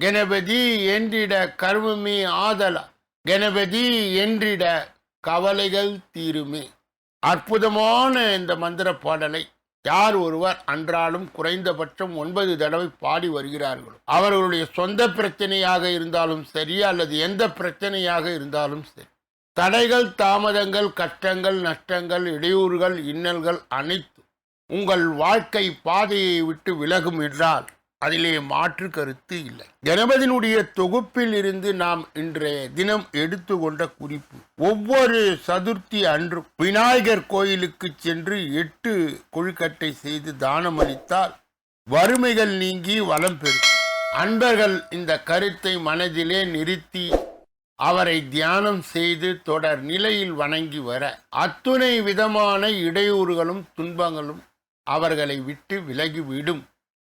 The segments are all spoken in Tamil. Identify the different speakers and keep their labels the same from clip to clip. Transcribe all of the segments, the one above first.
Speaker 1: கணபதி என்றிட கர்மமே ஆதலா கணபதி என்றிட கவலைகள் தீருமே. அற்புதமான இந்த மந்திர பாடலை யார் ஒருவர் அன்றாலும் குறைந்தபட்சம் ஒன்பது தடவை பாடி வருகிறார்களோ அவர்களுடைய சொந்த பிரச்சனையாக இருந்தாலும் சரி அல்லது எந்த பிரச்சனையாக இருந்தாலும் சரி தடைகள் தாமதங்கள் கஷ்டங்கள் நஷ்டங்கள் இடையூறுகள் இன்னல்கள் அனைத்தும் உங்கள் வாழ்க்கை பாதையை விட்டு விலகும் என்றால் அதிலே மாற்று கருத்து இல்லை. கணபதியினுடைய தொகுப்பில் இருந்து நாம் இன்றைய தினம் எடுத்துக்கொண்ட குறிப்பு ஒவ்வொரு சதுர்த்தி அன்றும் விநாயகர் கோயிலுக்கு சென்று எட்டு கொழுக்கட்டை செய்து தானம் அளித்தால் வறுமைகள் நீங்கி வளம் பெறும். அன்பர்கள் இந்த கருத்தை மனதிலே நிறுத்தி அவரை தியானம் செய்து தொடர் நிலையில் வணங்கி வர அத்துணை விதமான இடையூறுகளும் துன்பங்களும் அவர்களை விட்டு விலகிவிடும்.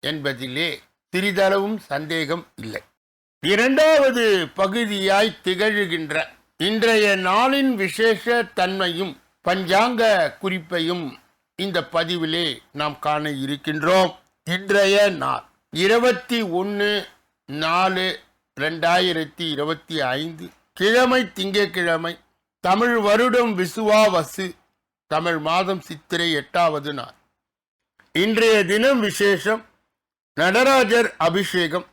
Speaker 1: என்பதிலே சிறிதளவும் சந்தேகம் இல்லை. இரண்டாவது பகுதியாய் திகழ்கின்ற இன்றைய நாளின் விசேஷ தன்மையும் பஞ்சாங்க குறிப்பையும் இந்த பதிவிலே நாம் காண இருக்கின்றோம். இன்றைய நாள் இருபத்தி ஒன்று நாலு ரெண்டாயிரத்தி இருபத்தி ஐந்து கிழமை திங்கக்கிழமை தமிழ் வருடம் விசுவாவசு தமிழ் மாதம் சித்திரை எட்டாவது நாள். இன்றைய தினம் விசேஷம் நடராஜர் அபிஷேகம்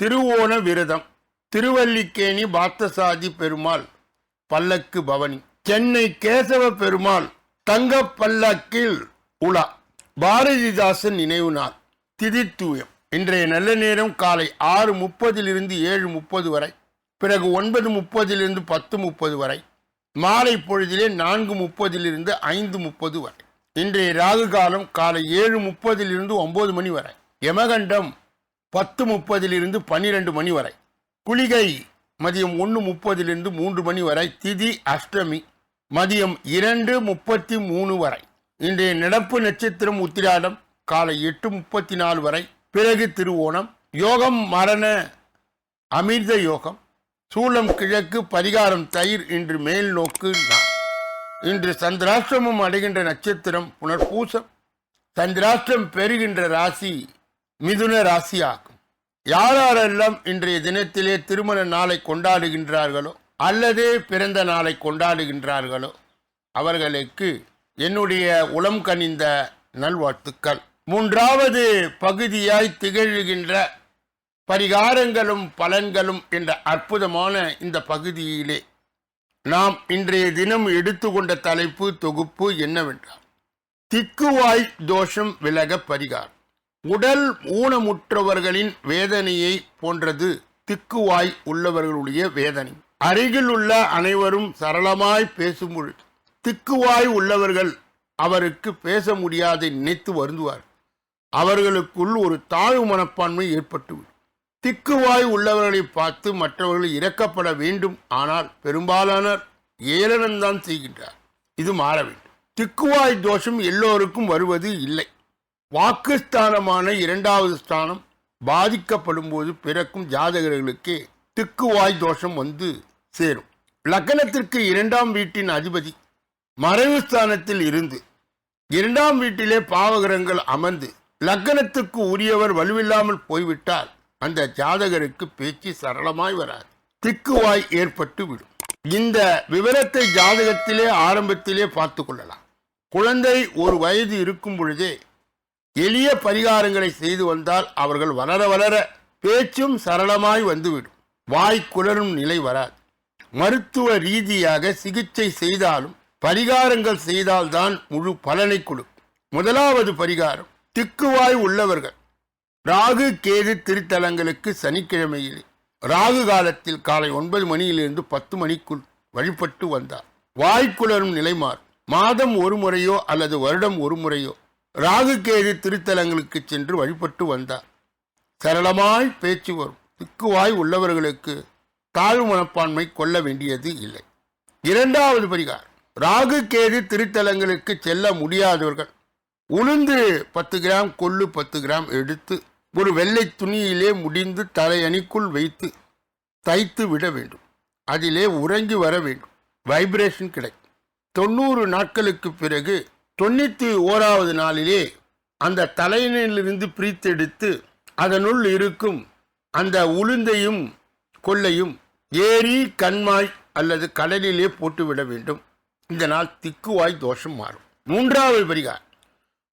Speaker 1: திருவோண விரதம் திருவல்லிக்கேணி பார்த்தசாதி பெருமாள் பல்லக்கு பவனி சென்னை கேசவ பெருமாள் தங்க பல்லக்கில் உலா பாரதிதாசன் நினைவு நாள் திதித்தூயம். இன்றைய நல்ல நேரம் காலை ஆறு முப்பதிலிருந்து ஏழு முப்பது வரை பிறகு ஒன்பது முப்பதிலிருந்து பத்து முப்பது வரை மாலை பொழுதிலே நான்கு முப்பதிலிருந்து ஐந்து முப்பது வரை. இன்றைய ராகு காலம் காலை ஏழு முப்பதிலிருந்து ஒன்பது மணி வரை. யமகண்டம் பத்து முப்பதிலிருந்து பன்னிரெண்டு மணி வரை. குளிகை மதியம் ஒன்று முப்பதிலிருந்து மூன்று மணி வரை. திதி அஷ்டமி மதியம் இரண்டு முப்பத்தி மூணு வரை. இன்றைய நடப்பு நட்சத்திரம் உத்திராடம் காலை எட்டு முப்பத்தி நாலு வரை. பிறகு திருவோணம். யோகம் மரண அமிர்த யோகம். சூலம் கிழக்கு பரிகாரம் தயிர் இன்று மேல் நோக்கு நா. இன்று சந்திராஷ்டிரமம் அடைகின்ற நட்சத்திரம் புனர்பூசம். சந்திராஷ்டிரம் பெறுகின்ற ராசி மிதுன ராசியாகும் யாரெல்லாம் இன்றைய தினத்திலே திருமண நாளை கொண்டாடுகின்றார்களோ அல்லது பிறந்த நாளை கொண்டாடுகின்றார்களோ அவர்களுக்கு என்னுடைய உளம் கனிந்த நல்வாழ்த்துக்கள். மூன்றாவது பகுதியாய் திகழ்கின்ற பரிகாரங்களும் பலன்களும் என்ற அற்புதமான இந்த பகுதியிலே நாம் இன்றைய தினம் எடுத்துக்கொண்ட தலைப்பு தொகுப்பு என்னவென்றால் திக்குவாய் தோஷம் விலக பரிகாரம். உடல் ஊனமுற்றவர்களின் வேதனையை போன்றது திக்குவாய் உள்ளவர்களுடைய வேதனை. அருகில் உள்ள அனைவரும் சரளமாய் பேசும்பொழுது திக்குவாய் உள்ளவர்கள் அவருக்கு பேச முடியாதை நினைத்து வருந்துவார். அவர்களுக்குள் ஒரு தாழ்வு மனப்பான்மை ஏற்பட்டுவிடும். திக்குவாய் உள்ளவர்களை பார்த்து மற்றவர்கள் இறக்கப்பட வேண்டும். ஆனால் பெரும்பாலானோர் ஏளனம்தான் செய்கின்றார். இது மாற வேண்டும். திக்குவாய் தோஷம் எல்லோருக்கும் வருவது இல்லை. வாக்குஸ்தானமான இரண்டாவது ஸ்தானம் பாதிக்கப்படும் போது பிறக்கும் ஜாதகர்களுக்கு திக்குவாய் தோஷம் வந்து சேரும். லக்னத்திற்கு இரண்டாம் வீட்டின் அதிபதி மறைவு ஸ்தானத்தில் இருந்து இரண்டாம் வீட்டிலே பாவகிரகங்கள் அமர்ந்து லக்னத்துக்கு உரியவர் வலுவில்லாமல் போய்விட்டால் அந்த ஜாதகருக்கு பேச்சு சரளமாய் வராது. திக்குவாய் ஏற்பட்டு விடும். இந்த விவரத்தை ஜாதகத்திலே ஆரம்பத்திலே பார்த்து கொள்ளலாம். குழந்தை ஒரு வயது இருக்கும் பொழுதே எளிய பரிகாரங்களை செய்து வந்தால் அவர்கள் வளர வளர பேச்சும் சரளமாய் வந்துவிடும். வாய் குளரும் நிலை வராது. மருத்துவ ரீதியாக சிகிச்சை செய்தாலும் பரிகாரங்கள் செய்தால்தான் முழு பலனை கொடுக்கும். முதலாவது பரிகாரம் திக்குவாய் உள்ளவர்கள். ராகு கேது திருத்தலங்களுக்கு சனிக்கிழமையில். ராகு காலத்தில் காலை ஒன்பது மணியிலிருந்து பத்து மணிக்குள் வழிபட்டு வந்தார். வாய்க்குளரும் நிலை மாறும். மாதம் ஒரு முறையோ அல்லது வருடம் ஒரு முறையோ ராகுகேது திருத்தலங்களுக்கு சென்று வழிபட்டு வந்தார். சரளமாய் பேச்சு வரும். திக்குவாய் உள்ளவர்களுக்கு தாழ்வு மனப்பான்மை கொள்ள வேண்டியது இல்லை. இரண்டாவது பரிகாரம். ராகு கேது திருத்தலங்களுக்கு செல்ல முடியாதவர்கள் உளுந்து பத்து கிராம் கொள்ளு பத்து கிராம் எடுத்து ஒரு வெள்ளை துணியிலே முடிந்து தலையணிக்குள் வைத்து தைத்து விட வேண்டும். அதிலே உறங்கி வர வேண்டும். வைப்ரேஷன் கிடைக்கும். தொண்ணூறு நாட்களுக்கு பிறகு தொண்ணூற்றி ஓராவது நாளிலே அந்த தலையினிலிருந்து பிரித்தெடுத்து அதனுள் இருக்கும் அந்த உளுந்தையும் கொள்ளையும் ஏரி கண்மாய் அல்லது கடலிலே போட்டுவிட வேண்டும். இந்த நாள் திக்குவாய் தோஷம் மாறும். மூன்றாவது பரிகார்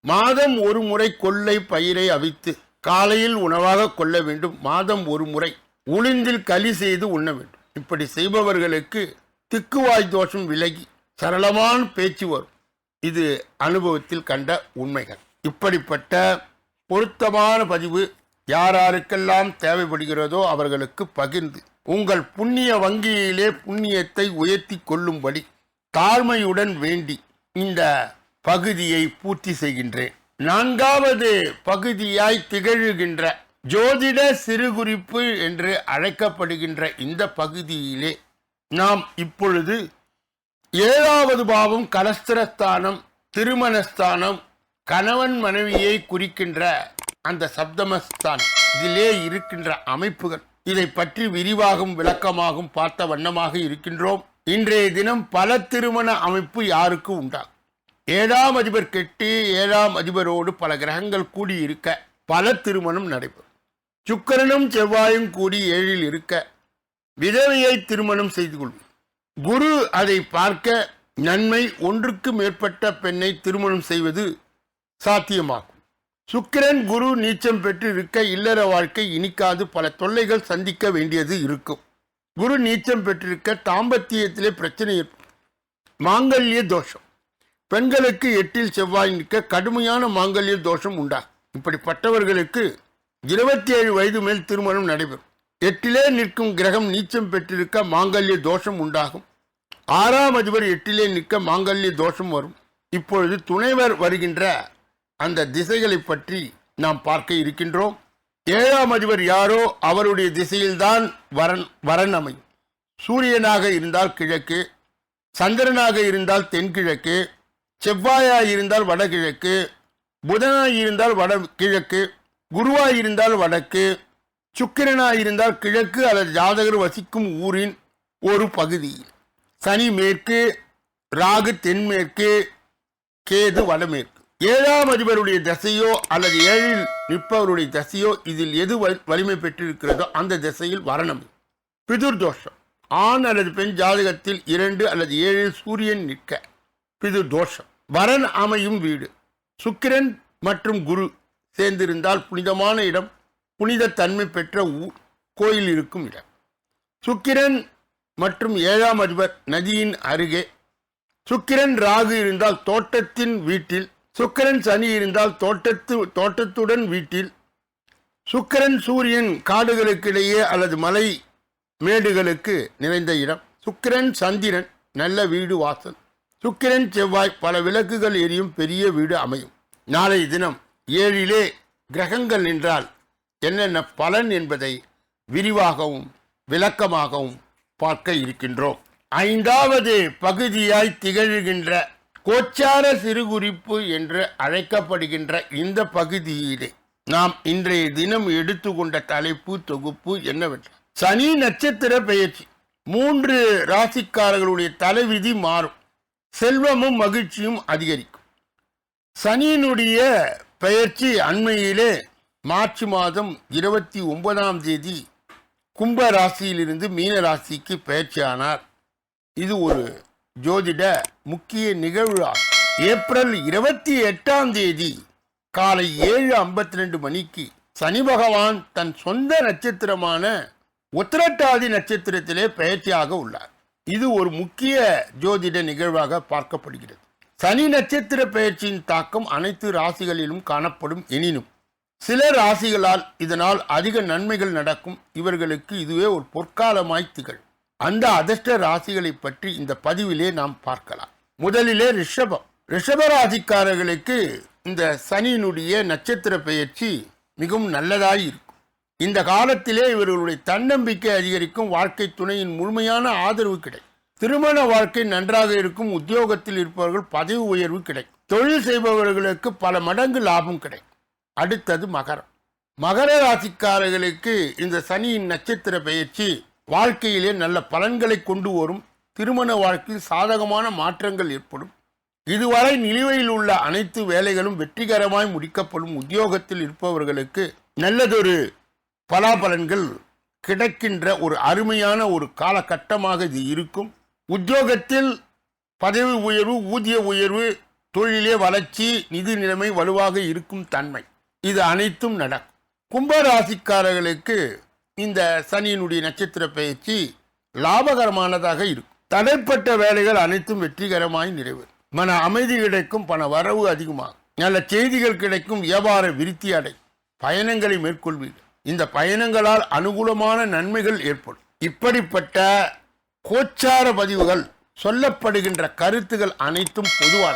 Speaker 1: மாதம் ஒரு முறை கொள்ளை பயிரை அவித்து காலையில் உணவாக கொள்ள வேண்டும். மாதம் ஒரு முறை உளுந்தில் களி செய்து உண்ண வேண்டும். இப்படி செய்பவர்களுக்கு திக்குவாய் தோஷம் விலகி சரளமான பேச்சு வரும். இது அனுபவத்தில் கண்ட உண்மைகள். இப்படிப்பட்ட பொருத்தமான பதிவு யாராருக்கெல்லாம் தேவைப்படுகிறதோ அவர்களுக்கு பகிர்ந்து உங்கள் புண்ணிய வங்கியிலே புண்ணியத்தை உயர்த்தி கொள்ளும்படி தாழ்மையுடன் வேண்டி இந்த பகுதியை பூர்த்தி செய்கின்றேன். நான்காவது பகுதியாய் திகழ்கின்ற ஜோதிட சிறுகுறிப்பு என்று அழைக்கப்படுகின்ற இந்த பகுதியிலே நாம் இப்பொழுது ஏழாவது பாவம் கலஸ்திரஸ்தானம் திருமணஸ்தானம் கணவன் மனைவியை குறிக்கின்ற அந்த சப்தமஸ்தானம். இதிலே இருக்கின்ற அமைப்புகள். இதை பற்றி விரிவாகவும் விளக்கமாகவும் பார்த்த வண்ணமாக இருக்கின்றோம். இன்றைய தினம் பல திருமண அமைப்பு யாருக்கு உண்டாகும்? ஏழாம் அதிபர் கெட்டு ஏழாம் அதிபரோடு பல கிரகங்கள் கூடி இருக்க பல திருமணம் நடைபெறும். சுக்கிரனும் செவ்வாயும் கூடி ஏழில் இருக்க விதவையை திருமணம் செய்து கொள்ளும் குரு அதை பார்க்க நன்மை ஒன்றுக்கு மேற்பட்ட பெண்ணை திருமணம் செய்வது சாத்தியமாகும். சுக்கிரன் குரு நீச்சம் பெற்று இருக்க இல்லற வாழ்க்கை இனிக்காது பல தொல்லைகள் சந்திக்க வேண்டியது இருக்கும். குரு நீச்சம் பெற்றிருக்க தாம்பத்தியத்திலே பிரச்சனை மாங்கல்ய தோஷம். பெண்களுக்கு எட்டில் செவ்வாய் நிற்க கடுமையான மாங்கல்ய தோஷம் உண்டாகும். இப்படிப்பட்டவர்களுக்கு இருபத்தி ஏழு வயது மேல் திருமணம் நடைபெறும். எட்டிலே நிற்கும் கிரகம் நீச்சம் பெற்றிருக்க மாங்கல்ய தோஷம் உண்டாகும். ஆறாம் அதிபர் எட்டிலே நிற்க மாங்கல்ய தோஷம் வரும். இப்பொழுது துணைவர் வருகின்ற அந்த திசைகளை பற்றி நாம் பார்க்க இருக்கின்றோம். ஏழாம் அதிபர் யாரோ அவருடைய திசையில்தான் வரன் வரன் அமையும் சூரியனாக இருந்தால் கிழக்கு சந்திரனாக இருந்தால் தென்கிழக்கு செவ்வாயாக இருந்தால் வடகிழக்கு புதனாய் இருந்தால் வட கிழக்கு குருவாய் இருந்தால் வடக்கு சுக்கிரனாய் இருந்தால் கிழக்கு அல்லது ஜாதகர் வசிக்கும் ஊரின் ஒரு பகுதி. சனி மேற்கு ராகு தென்மேற்கு கேது வடமேற்கு. ஏழாம் அதிபருடைய தசையோ அல்லது ஏழில் நிற்பவருடைய தசையோ இதில் எது வலி- வலிமை பெற்றிருக்கிறதோ அந்த திசையில் வரணம். பிதுர் தோஷம் ஆண் அல்லது பெண் ஜாதகத்தில் இரண்டு அல்லது ஏழில் சூரியன் நிற்க. பிதுர் தோஷம் வரன் அமையும் வீடு. சுக்கிரன் மற்றும் குரு சேர்ந்திருந்தால் புனிதமான இடம் புனித தன்மை பெற்ற கோயில் இருக்கும் இடம். சுக்கிரன் மற்றும் ஏழாம் அதிபர் நதியின் அருகே. சுக்கிரன் ராகு இருந்தால் தோட்டத்தின் வீட்டில். சுக்கிரன் சனி இருந்தால் தோட்டத்து தோட்டத்துடன் வீட்டில். சுக்கிரன் சூரியன் காடுகளுக்கிடையே அல்லது மலை மேடுகளுக்கு நிறைந்த இடம். சுக்கிரன் சந்திரன் நல்ல வீடு வாசல். சுக்கிரன் செவ்வாய் பல விளக்குகள் எரியும் பெரிய வீடு அமையும். நாளை தினம் ஏழிலே கிரகங்கள் நின்றால் என்னென்ன பலன் என்பதை விரிவாகவும் விளக்கமாகவும் பார்க்க இருக்கின்றோம். ஐந்தாவது பகுதியாய் திகழ்கின்ற கோச்சார சிறுகுறிப்பு என்று அழைக்கப்படுகின்ற இந்த பகுதியிலே நாம் இன்றைய தினம் எடுத்துக்கொண்ட தலைப்பு தொகுப்பு என்னவென்றால் சனி நட்சத்திர பெயர்ச்சி. மூன்று ராசிக்காரர்களுடைய தலைவிதி மாறும். செல்வமும் மகிழ்ச்சியும் அதிகரிக்கும். சனியினுடைய பெயர்ச்சி அண்மையிலே மார்ச் மாதம் இருபத்தி ஒன்பதாம் தேதி கும்ப ராசியிலிருந்து மீன ராசிக்கு பெயர்ச்சியானார். இது ஒரு ஜோதிட முக்கிய நிகழ்வு. ஆகும். ஏப்ரல் இருபத்தி எட்டாம் தேதி காலை ஏழு ஐம்பத்தி ரெண்டு மணிக்கு சனி பகவான் தன் சொந்த நட்சத்திரமான உத்திரட்டாதி நட்சத்திரத்திலே பெயர்ச்சியாக உள்ளார். இது ஒரு முக்கிய ஜோதிட நிகழ்வாக பார்க்கப்படுகிறது. சனி நட்சத்திர பயிற்சியின் தாக்கம் அனைத்து ராசிகளிலும் காணப்படும் எனினும் சில ராசிகளால் இதனால் அதிக நன்மைகள் நடக்கும். இவர்களுக்கு இதுவே ஒரு பொற்காலமாய் திகழ். அந்த அதிர்ஷ்ட ராசிகளை பற்றி இந்த பதிவிலே நாம் பார்க்கலாம். முதலிலே ரிஷபம். ரிஷப ராசிக்காரர்களுக்கு இந்த சனியினுடைய நட்சத்திர பெயர்ச்சி மிகவும் நல்லதாய் இருக்கும் இந்த காலத்திலே இவர்களுடைய தன்னம்பிக்கை அதிகரிக்கும். வாழ்க்கை துணையின் முழுமையான ஆதரவு கிடைக்கும். திருமண வாழ்க்கை நன்றாக இருக்கும். உத்தியோகத்தில் இருப்பவர்கள் பதவி உயர்வு கிடைக்கும். தொழில் செய்பவர்களுக்கு பல மடங்கு லாபம் கிடைக்கும். அடுத்தது மகரம். மகர ராசிக்காரர்களுக்கு இந்த சனியின் நட்சத்திர பயிற்சி வாழ்க்கையிலே நல்ல பலன்களை கொண்டு வரும். திருமண வாழ்க்கையில் சாதகமான மாற்றங்கள் ஏற்படும். இதுவரை நிலுவையில் உள்ள அனைத்து வேலைகளும் வெற்றிகரமாய் முடிக்கப்படும். உத்தியோகத்தில் இருப்பவர்களுக்கு நல்லதொரு பலாபலன்கள் கிடைக்கின்ற ஒரு அருமையான ஒரு காலகட்டமாக இது இருக்கும். உத்தியோகத்தில் பதவி உயர்வு ஊதிய உயர்வு தொழிலே வளர்ச்சி நிதி நிலைமை வலுவாக இருக்கும் தன்மை. இது அனைத்தும் நடக்கும். கும்பராசிக்காரர்களுக்கு இந்த சனியினுடைய நட்சத்திர பயிற்சி லாபகரமானதாக இருக்கும். தடைப்பட்ட வேலைகள் அனைத்தும் வெற்றிகரமாய் நிறைவேறும். மன அமைதி கிடைக்கும் பண வரவு அதிகமாகும். நல்ல செய்திகள் கிடைக்கும் வியாபார விருத்தி அடை பயணங்களை மேற்கொள்வீர்கள். இந்த பயணங்களால் அனுகூலமான நன்மைகள் ஏற்படும். இப்படிப்பட்ட கோச்சார பதிவுகள் சொல்லப்படுகின்ற கருத்துகள் அனைத்தும் பொதுவான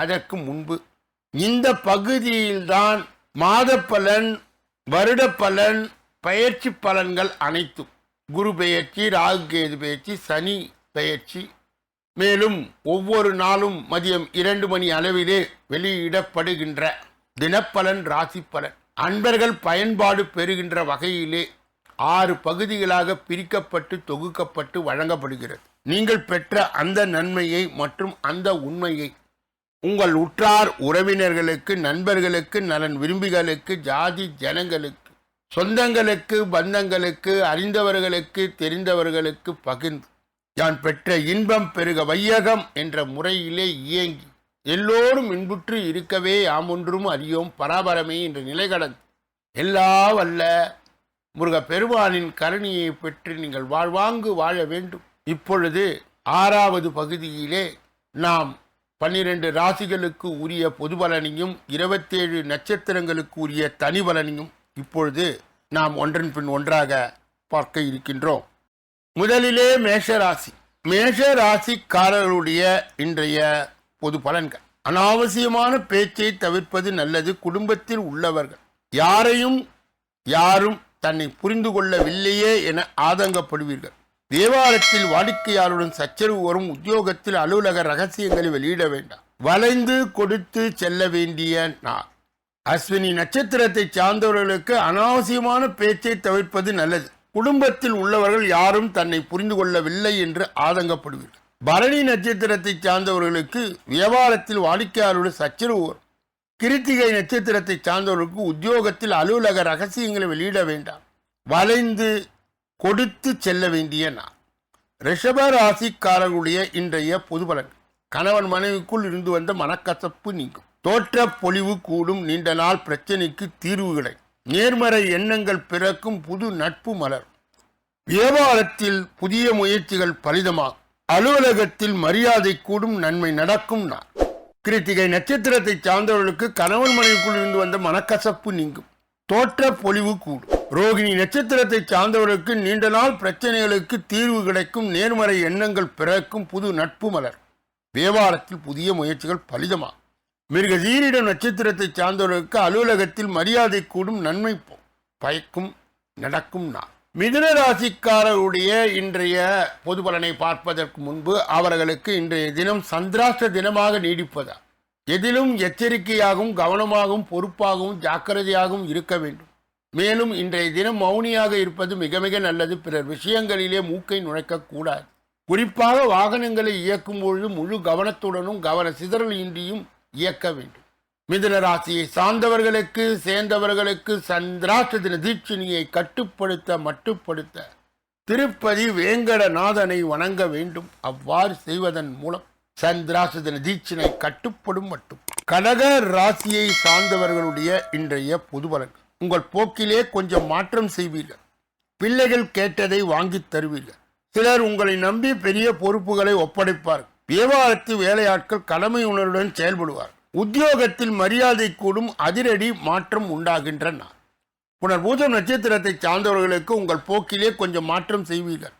Speaker 1: அதற்கு முன்பு. இந்த பகுதியில்தான் மாத பலன் வருட பலன் பயிற்சி பலன்கள் அனைத்தும். குரு பெயர்ச்சி ராகு கேது பெயர்ச்சி சனி பெயர்ச்சி. மேலும் ஒவ்வொரு நாளும் மதியம் இரண்டு மணி அளவிலே வெளியிடப்படுகின்ற தினப்பலன் ராசி பலன் அன்பர்கள் பயன்பாடு பெறுகின்ற வகையிலே ஆறு பகுதிகளாக பிரிக்கப்பட்டு தொகுக்கப்பட்டு வழங்கப்படுகிறது. நீங்கள் பெற்ற அந்த நன்மையை மற்றும் அந்த உண்மையை உங்கள் உற்றார் உறவினர்களுக்கு நண்பர்களுக்கு நலன் விரும்பிகளுக்கு ஜாதி ஜனங்களுக்கு சொந்தங்களுக்கு பந்தங்களுக்கு அறிந்தவர்களுக்கு தெரிந்தவர்களுக்கு பகிர்ந்து யான் பெற்ற இன்பம் பெருக வையகம் என்ற முறையிலே இயங்கி எல்லோரும் இன்புற்று இருக்கவே ஆமொன்றும் அறியோம் பராபரமே என்ற நிலை கடந்து எல்லா வல்ல முருக பெருமானின் கருணையை பெற்று நீங்கள் வாழ்வாங்கு வாழ வேண்டும். இப்பொழுது ஆறாவது பகுதியிலே நாம் பன்னிரண்டு ராசிகளுக்கு உரிய பொது பலனையும் இருபத்தேழு நட்சத்திரங்களுக்கு உரிய தனி பலனையும் இப்பொழுது நாம் ஒன்றன் பின் ஒன்றாக பார்க்க இருக்கின்றோம். முதலிலே மேஷராசி மேஷ ராசிக்காரர்களுடைய இன்றைய பொது பலன்கள். அனாவசியமான பேச்சை தவிர்ப்பது நல்லது. குடும்பத்தில் உள்ளவர்கள். யாரையும் யாரும் தன்னை புரிந்து கொள்ளவில்லையே என ஆதங்கப்படுவீர்கள். தேவாலயத்தில் வாடிக்கையாளருடன் சச்சரவு வரும் உத்தியோகத்தில் அலுவலக ரகசியங்களை வெளியிட வேண்டாம். வளைந்து கொடுத்து செல்ல வேண்டிய நாள். அஸ்வினி நட்சத்திரத்தை சார்ந்தவர்களுக்கு அனாவசியமான பேச்சை தவிர்ப்பது நல்லது. குடும்பத்தில் உள்ளவர்கள் யாரும் தன்னை புரிந்து கொள்ளவில்லை என்று ஆதங்கப்படுவீர்கள். பரணி நட்சத்திரத்தை சார்ந்தவர்களுக்கு வியாபாரத்தில் வாடிக்கையாளருடன் சச்சரவு வரும். கிருத்திகை நட்சத்திரத்தை சார்ந்தவர்களுக்கு உத்தியோகத்தில் அலுவலக ரகசியங்களை வெளியிட வேண்டாம். வளைந்து கொடுத்து செல்ல வேண்டிய நாள். ரிஷப ராசிக்காரர்களுடைய இன்றைய பொது பலன். கணவன் மனைவிக்குள் இருந்து வந்த மனக்கசப்பு நீங்கும். தோற்ற பொலிவு கூடும் நீண்ட நாள் பிரச்சனைக்கு தீர்வு கிடைக்கும் நேர்மறை எண்ணங்கள் பிறக்கும் புது நட்பு மலர் வியாபாரத்தில் புதிய முயற்சிகள் பலிதமாகும். அலுவலகத்தில் மரியாதை கூடும் நன்மை நடக்கும் நாள். கிருத்திகை நட்சத்திரத்தை சார்ந்தவர்களுக்கு கணவன் மனைவிக்குள் இருந்து வந்த மனக்கசப்பு நீங்கும். தோற்ற பொலிவு கூடும். ரோகிணி நட்சத்திரத்தை சார்ந்தவர்களுக்கு நீண்ட நாள் பிரச்சனைகளுக்கு தீர்வு கிடைக்கும் நேர்மறை எண்ணங்கள் பிறக்கும் புது நட்பு மலர். வியாபாரத்தில் புதிய முயற்சிகள் பலிதமாகும் மிருகசீரிட நட்சத்திரத்தை சார்ந்தவர்களுக்கு அலுவலகத்தில் மரியாதை கூடும் நன்மை பயக்கும் நடக்கும் நாள். மிதுன ராசிக்காரருடைய இன்றைய பொது பலனை பார்ப்பதற்கு முன்பு அவர்களுக்கு இன்றைய தினம் சந்திராஷ்ட தினமாக நீடிப்பதா? எதிலும் எச்சரிக்கையாகவும் கவனமாகவும் பொறுப்பாகவும் ஜாக்கிரதையாகவும் இருக்க வேண்டும். மேலும் இன்றைய தினம் மௌனியாக இருப்பது மிக மிக நல்லது. பிறர் விஷயங்களிலே மூக்கை நுழைக்கக்கூடாது குறிப்பாக வாகனங்களை இயக்கும் பொழுது முழு கவனத்துடனும் கவன சிதறல் இன்றியும் இயக்க வேண்டும். மிதுன ராசியை சார்ந்தவர்களுக்கு சேர்ந்தவர்களுக்கு சந்திராஷ்ட தின தீட்சினியை கட்டுப்படுத்த மட்டுப்படுத்த திருப்பதி வேங்கடநாதனை வணங்க வேண்டும். அவ்வாறு செய்வதன் மூலம் சந்திராஷ்ட தின தீட்சினை கட்டுப்படும் மட்டும். கடக ராசியை சார்ந்தவர்களுடைய இன்றைய பொது உங்கள் போக்கிலே கொஞ்சம் மாற்றம் செய்வீர்கள். பிள்ளைகள் கேட்டதை வாங்கித் தருவீர்கள். சிலர் உங்களை நம்பி பெரிய பொறுப்புகளை ஒப்படைப்பார். வியாபாரத்து வேலையாட்கள் கடமை உணர்வுடன் செயல்படுவார். உத்தியோகத்தில் மரியாதை கூடும் அதிரடி மாற்றம் உண்டாகின்றன. புனர் பூஜம் நட்சத்திரத்தை சார்ந்தவர்களுக்கு உங்கள் போக்கிலே கொஞ்சம் மாற்றம் செய்வீர்கள்.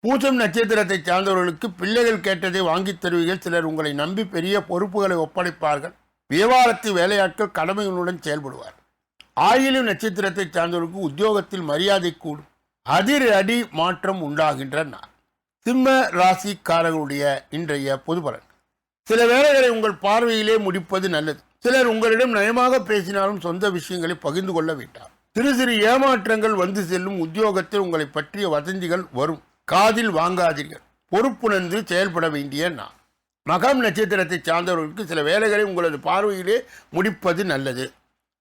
Speaker 1: பூஜம் நட்சத்திரத்தை சார்ந்தவர்களுக்கு பிள்ளைகள் கேட்டதை வாங்கித் தருவீர்கள். சிலர் உங்களை நம்பி பெரிய பொறுப்புகளை ஒப்படைப்பார்கள். வியாபாரத்து வேலையாட்கள் கடமையுடன் செயல்படுவார். ஆயிலும் நட்சத்திரத்தை சார்ந்தவர்களுக்கு உத்தியோகத்தில் மரியாதை கூடும். அதிர் அடி மாற்றம் உண்டாகின்ற சிம்ம ராசிக்காரர்களுடைய இன்றைய பொது பலன். சில வேளைகளை உங்கள் பார்வையிலே முடிப்பது நல்லது. சிலர் உங்களிடம் நயமாக பேசினாலும் சொந்த விஷயங்களை பகிர்ந்து கொள்ள வேண்டாம். சிறு சிறு ஏமாற்றங்கள் வந்து செல்லும் உத்தியோகத்தில் உங்களை பற்றிய வதந்திகள் வரும். காதில் வாங்காதீர்கள். பொறுப்புணர்ந்து செயல்பட வேண்டிய நான் மகம் நட்சத்திரத்தை சார்ந்தவர்களுக்கு சில வேலைகளை உங்களது பார்வையிலே முடிப்பது நல்லது.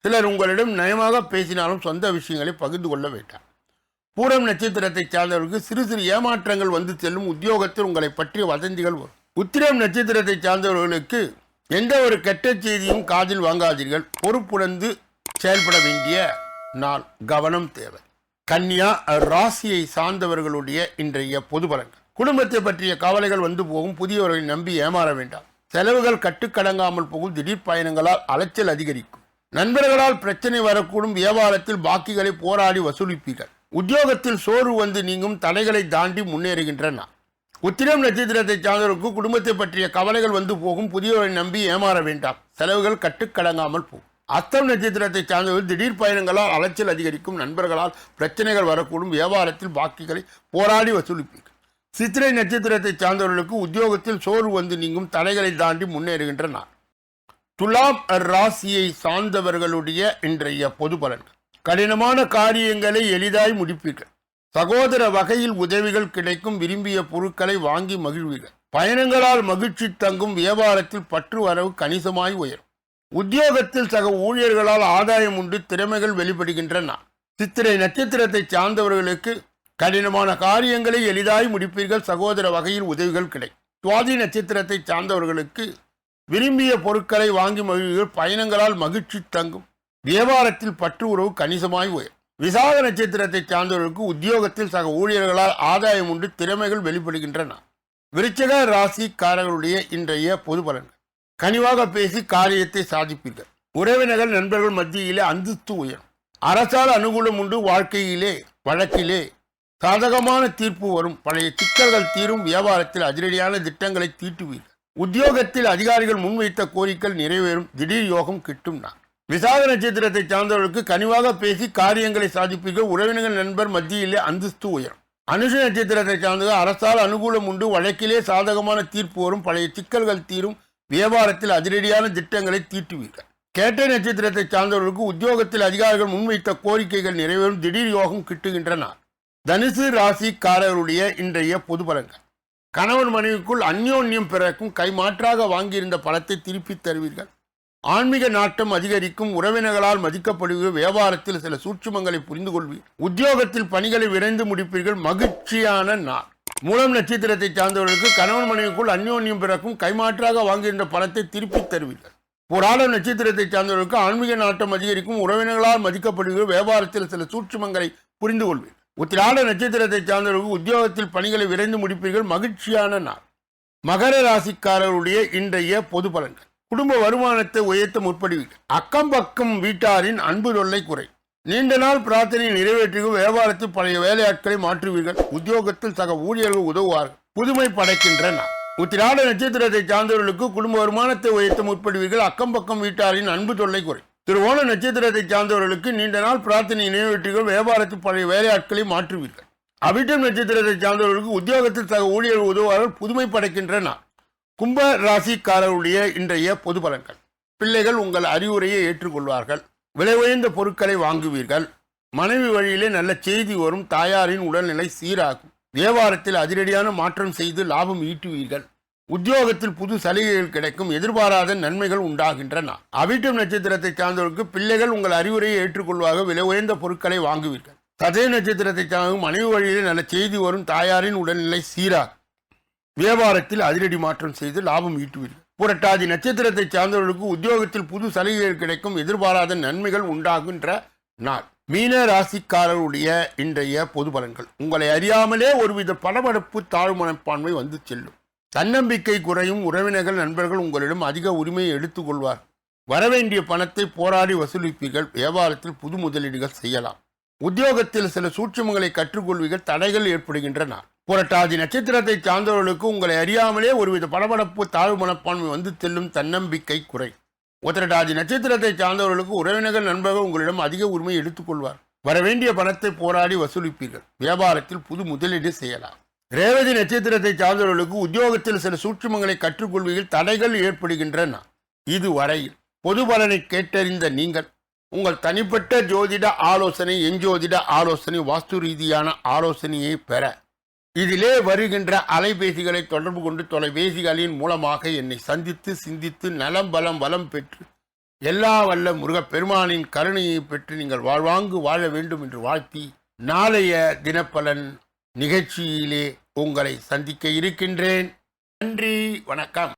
Speaker 1: சிலர் உங்களிடம் நயமாக பேசினாலும் சொந்த விஷயங்களை பகிர்ந்து கொள்ள வேண்டாம். பூரம் நட்சத்திரத்தை சார்ந்தவர்களுக்கு சிறு சிறு ஏமாற்றங்கள் வந்து செல்லும் உத்தியோகத்தில் உங்களை பற்றிய வதந்திகள் வரும். உத்திரம் நட்சத்திரத்தை சார்ந்தவர்களுக்கு எந்த ஒரு கெட்ட செய்தியும் காதில் வாங்காதீர்கள். பொறுப்புணர்ந்து செயல்பட வேண்டிய நாள். கவனம் தேவை. கன்னியா ராசியை சார்ந்தவர்களுடைய இன்றைய பொது பலன்கள். குடும்பத்தை பற்றிய கவலைகள் வந்து போகும். புதியவர்களை நம்பி ஏமாற வேண்டாம். செலவுகள் கட்டுக்கடங்காமல் போகும். திடீர் பயணங்களால் அலைச்சல் அதிகரிக்கும். நண்பர்களால் பிரச்சனை வரக்கூடும் வியாபாரத்தில் பாக்கிகளை போராடி வசூலிப்பீர்கள். உத்தியோகத்தில் சோறு வந்து நீங்கும் தடைகளை தாண்டி முன்னேறுகின்றன. உத்திரம் நட்சத்திரத்தை சார்ந்தவருக்கு குடும்பத்தை பற்றிய கவலைகள் வந்து போகும். புதியவரை நம்பி ஏமாற வேண்டாம். செலவுகள் கட்டுக்கடங்காமல் போகும். அத்தம் நட்சத்திரத்தை சார்ந்தவர்கள் திடீர் பயணங்களால் அலைச்சல் அதிகரிக்கும். நண்பர்களால் பிரச்சனைகள் வரக்கூடும். வியாபாரத்தில் பாக்கிகளை போராடி வசூலிப்பீர்கள். சித்திரை நட்சத்திரத்தை சார்ந்தவர்களுக்கு உத்தியோகத்தில் சோறு வந்து நீங்கும் தடைகளை தாண்டி முன்னேறுகின்ற நாள் துலாம் ராசியை சார்ந்தவர்களுடைய இன்றைய பொது பலன் கடினமான காரியங்களை எளிதாய் முடிப்பீர்கள். சகோதர வகையில் உதவிகள் கிடைக்கும் விரும்பிய பொருட்களை வாங்கி மகிழ்வீர்கள். பயணங்களால் மகிழ்ச்சி தங்கும் வியாபாரத்தில் பற்று வரவு கணிசமாய் உயரும். உத்தியோகத்தில் சக ஊழியர்களால் ஆதாயம் உண்டு திறமைகள் வெளிப்படுகின்றன. சித்திரை நட்சத்திரத்தை சார்ந்தவர்களுக்கு கடினமான காரியங்களை எளிதாய் முடிப்பீர்கள் சகோதர வகையில் உதவிகள் கிடைக்கும். சுவாதி நட்சத்திரத்தை சார்ந்தவர்களுக்கு விரும்பிய பொருட்களை வாங்கி மகிழ்வீர்கள் பயணங்களால் மகிழ்ச்சி தங்கும். வியாபாரத்தில் பற்று உறவு கணிசமாய் உயரும். விசாக நட்சத்திரத்தை சார்ந்தவர்களுக்கு உத்தியோகத்தில் சக ஊழியர்களால் ஆதாயம் உண்டு திறமைகள் வெளிப்படுகின்றன. விருச்சக ராசிக்காரர்களுடைய இன்றைய பொது பலன்கள். கனிவாக பேசி காரியத்தை சாதிப்பீர்கள். உறவினர்கள் நண்பர்கள் மத்தியிலே அந்தஸ்து உயரும். அரசால் அனுகூலம் உண்டு வாழ்க்கையிலே வழக்கிலே சாதகமான தீர்ப்பு வரும். பழைய சிக்கல்கள் தீரும் வியாபாரத்தில் அதிரடியான திட்டங்களை தீட்டுவீர்கள். உத்தியோகத்தில் அதிகாரிகள் முன்வைத்த கோரிக்கைகள் நிறைவேறும். திடீர் யோகம் கிட்டும் நான் விசாக நட்சத்திரத்தை சார்ந்தவர்களுக்கு கனிவாக பேசி காரியங்களை சாதிப்பீர்கள் உறவினர்கள் நண்பர் மத்தியிலே அந்தஸ்து உயரும். அனுஷ நட்சத்திரத்தை சார்ந்தது அரசால் அனுகூலம் உண்டு. வழக்கிலே சாதகமான தீர்ப்பு வரும். பழைய சிக்கல்கள் தீரும். வியாபாரத்தில் அதிரடியான திட்டங்களை தீட்டுவீர்கள். கேட்டை நட்சத்திரத்தை சார்ந்தவர்களுக்கு உத்தியோகத்தில் அதிகாரிகள் முன்வைத்த கோரிக்கைகள் நிறைவேறும். திடீர் யோகம் கிட்டுகின்றன. தனுசு ராசிக்காரர்களுடைய இன்றைய பொது பலன்கள். கணவன் மனைவிக்குள் அந்யோன்யம் பிறக்கும் கைமாற்றாக வாங்கியிருந்த பணத்தை திருப்பித் தருவீர்கள். ஆன்மீக நாட்டம் அதிகரிக்கும் உறவினர்களால் மதிக்கப்படுவீர்கள் வியாபாரத்தில் சில சூட்சுமங்களை புரிந்து கொள்வீர்கள் உத்தியோகத்தில் பணிகளை விரைந்து முடிப்பீர்கள். மகிழ்ச்சியான நாள். மூலம் நட்சத்திரத்தை சார்ந்தவர்களுக்கு கணவன் மனைவிக்குள் அந்யோன்யம் பிறக்கும் கைமாற்றாக வாங்கியிருந்த பணத்தை திருப்பித் தருவீர்கள். புராண நட்சத்திரத்தை சார்ந்தவர்களுக்கு ஆன்மீக நாட்டம் அதிகரிக்கும் உறவினர்களால் மதிக்கப்படுவீர்கள் வியாபாரத்தில் சில சூட்சுமங்களை புரிந்து கொள்வீர்கள் உத்திராட நட்சத்திரத்தை சார்ந்தவர்கள் உத்தியோகத்தில் பணிகளை விரைந்து முடிப்பீர்கள். மகிழ்ச்சியான நாள். மகர ராசிக்காரருடைய இன்றைய பொது பலன்கள். குடும்ப வருமானத்தை உயர்த்த முற்படுவீர்கள். அக்கம் பக்கம் வீட்டாரின் அன்பு தொல்லை குறை நீண்ட நாள் பிரார்த்தனை நிறைவேற்றுகள் வியாபாரத்தில் பழைய வேலையாட்களை மாற்றுவீர்கள். உத்தியோகத்தில் சக ஊழியர்கள் உதவுவார்கள். புதுமை படைக்கின்ற நாள். உத்திராட நட்சத்திரத்தை சார்ந்தவர்களுக்கு குடும்ப வருமானத்தை உயர்த்த முற்படுவீர்கள். அக்கம் பக்கம் வீட்டாரின் அன்பு தொல்லை குறை திருவோண நட்சத்திரத்தை சார்ந்தவர்களுக்கு நீண்ட நாள் பிரார்த்தனை நிறைவேற்றுகள் வியாபாரத்தில் பழைய வேலையாட்களை மாற்றுவீர்கள். அபிட்டம் நட்சத்திரத்தை சார்ந்தவர்களுக்கு உத்தியோகத்தில் சக ஊழியர்கள் உதவுவார்கள் புதுமை படைக்கின்ற நாள் கும்ப ராசிக்காரருடைய இன்றைய பொது பலன்கள். பிள்ளைகள் உங்கள் அறிவுரையை ஏற்றுக்கொள்வார்கள். விலை உயர்ந்த பொருட்களை வாங்குவீர்கள். மனைவி வழியிலே நல்ல செய்தி வரும் தாயாரின் உடல்நிலை சீராகும். வியாபாரத்தில் அதிரடியான மாற்றம் செய்து லாபம் ஈட்டுவீர்கள். உத்தியோகத்தில் புது சலுகைகள் கிடைக்கும் எதிர்பாராத நன்மைகள் உண்டாகின்றன. அவிட்டம் நட்சத்திரத்தை சார்ந்தவர்களுக்கு பிள்ளைகள் உங்கள் அறிவுரையை ஏற்றுக்கொள்வாக விலை உயர்ந்த பொருட்களை வாங்குவீர்கள். சதய நட்சத்திரத்தை சார்ந்தும் மனைவி வழியிலே நல்ல செய்தி வரும் தாயாரின் உடல்நிலை சீராக வியாபாரத்தில் அதிரடி மாற்றம் செய்து லாபம் ஈட்டுவீர்கள். புரட்டாதி நட்சத்திரத்தை சார்ந்தவர்களுக்கு உத்தியோகத்தில் புது சலுகைகள் கிடைக்கும் எதிர்பாராத நன்மைகள் உண்டாகின்ற நாள். மீன ராசிக்காரருடைய இன்றைய பொது பலன்கள். உங்களை அறியாமலே ஒருவித படபடப்பு தாழ்மனப்பான்மை வந்து செல்லும். தன்னம்பிக்கை குறையும் உறவினர்கள் நண்பர்கள் உங்களிடம் அதிக உரிமையை எடுத்துக்கொள்வார் வரவேண்டிய பணத்தை போராடி வசூலிப்பீர்கள். வியாபாரத்தில் புது முதலீடுகள் செய்யலாம். உத்தியோகத்தில் சில சூட்சமங்களை கற்றுக்கொள்வீர்கள். தடைகள் ஏற்படுகின்றன. புரட்டாதி நட்சத்திரத்தை சார்ந்தவர்களுக்கு உங்களை அறியாமலே ஒருவித படபடப்பு தாழ்வு மனப்பான்மை வந்து செல்லும் தன்னம்பிக்கை குறை. உத்திரட்டாதி நட்சத்திரத்தை சார்ந்தவர்களுக்கு உறவினர்கள் நண்பர்கள் உங்களிடம் அதிக உரிமை எடுத்துக்கொள்வார் வரவேண்டிய பணத்தை போராடி வசூலிப்பீர்கள். வியாபாரத்தில் புது முதலீடு செய்யலாம். ரேவதி நட்சத்திரத்தை சார்ந்தவர்களுக்கு உத்தியோகத்தில் சில சூட்சுமங்களை கற்றுக்கொள்வதில் தடைகள் ஏற்படுகின்றன. இதுவரையில் பொது பலனை கேட்டறிந்த நீங்கள் உங்கள் தனிப்பட்ட ஜோதிட ஆலோசனை எஞ்சோதிட ஆலோசனை வாஸ்து ரீதியான ஆலோசனையை பெற. இதிலே வருகின்ற அலைபேசிகளை தொடர்பு கொண்டு தொலைபேசிகளின் மூலமாக என்னை சந்தித்து சிந்தித்து நலம் பலம் வளம் பெற்று எல்லா வல்ல முருகப் பெருமானின் கருணையை பெற்று நீங்கள் வாழ்வாங்கு வாழ வேண்டும் என்று வாழ்த்தி நாளைய தினப்பலன் நிகழ்ச்சியிலே உங்களை சந்திக்க இருக்கின்றேன். நன்றி வணக்கம்.